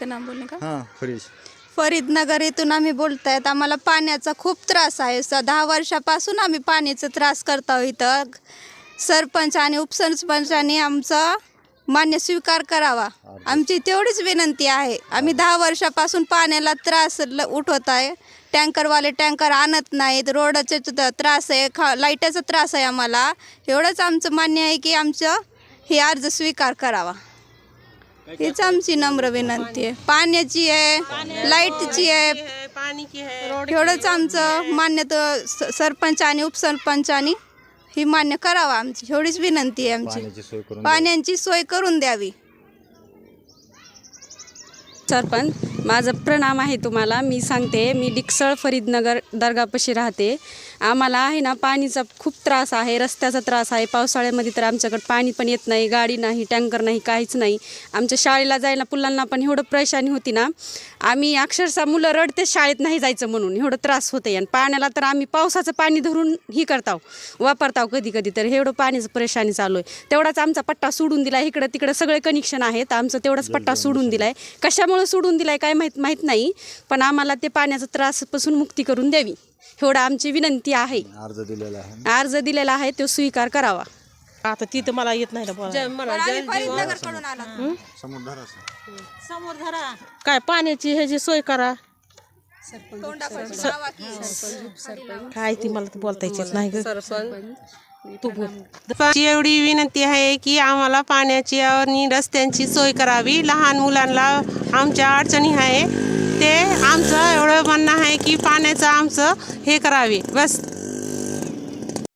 का नाम बोलणे का? हां फरीदनगर येथून आम्ही बोलतायत आम्हाला पाण्याचा खूप त्रास आहे. स दहा वर्षापासून आम्ही पाण्याचा त्रास करतो इथं. सरपंच आणि उपसरपंचांनी आमचा मान्य स्वीकार करावा. आमची तेवढीच विनंती आहे. आम्ही दहा वर्षापासून पाण्याला त्रास ल- उठवत आहे. टँकरवाले टँकर आणत नाहीत. रोडाचे त्रास आहे. खा लाईटाचा त्रास आहे आम्हाला. एवढंच आमचं मान्य आहे की आमचं हे अर्ज स्वीकार करावा. हीच आमची नम्र विनंती आहे. पाण्याची आहे लाईटची आहे. पानी की है एवढंच आमचं मान्य तर स- सरपंच आणि उपसरपंचानी ही मान्य करावं आमची. एवढीच विनंती आहे आमची. पाण्याची सोय करून द्यावी. सरपंच माझं प्रणाम आहे तुम्हाला. मी सांगते मी डिकसळ फरीदनगर दर्गापाशी राहते. आम्हाला आहे ना पाणीचा खूप त्रास आहे रस्त्याचा त्रास आहे. पावसाळ्यामध्ये तर आमच्याकडे पाणी पण येत नाही गाडी नाही टँकर नाही काहीच नाही. आमच्या शाळेला जायला मुलांना पण एवढं परेशानी होती ना. आम्ही अक्षरशः मुलं रडते शाळेत नाही जायचं म्हणून. एवढं त्रास होते आणि पाण्याला तर आम्ही पावसाचं पाणी धरून ही करताव वापरताव कधी कधी तर एवढं पाण्याचं परेशानी चालू आहे. तेवढाच आमचा पट्टा सोडून दिला इकडं तिकडं सगळे कनेक्शन आहेत. आमचं तेवढाच पट्टा सोडून दिलाय. कशामुळे सोडून दिलाय काय माहीत माहीत नाही पण आम्हाला ते पाण्याचा त्रासपासून मुक्ती करून द्यावी. एवढं आमची विनंती आहे. अर्ज दिलेला आहे. अर्ज दिलेला आहे तो स्वीकार करावा. आता ती तर मला येत नाही ना बोलायला. समुद्राचा काय पाण्याची हे जी सोय करा. काय ती मला तर बोलता येत नाही ग. तू बोल. एवढी विनंती आहे की आम्हाला पाण्याची आणि रस्त्यांची सोय करावी. लहान मुलांना आमच्या अडचणी आहे. ते आमचं एवढं म्हणणं आहे की पाण्याचं आमचं हे करावे. बस.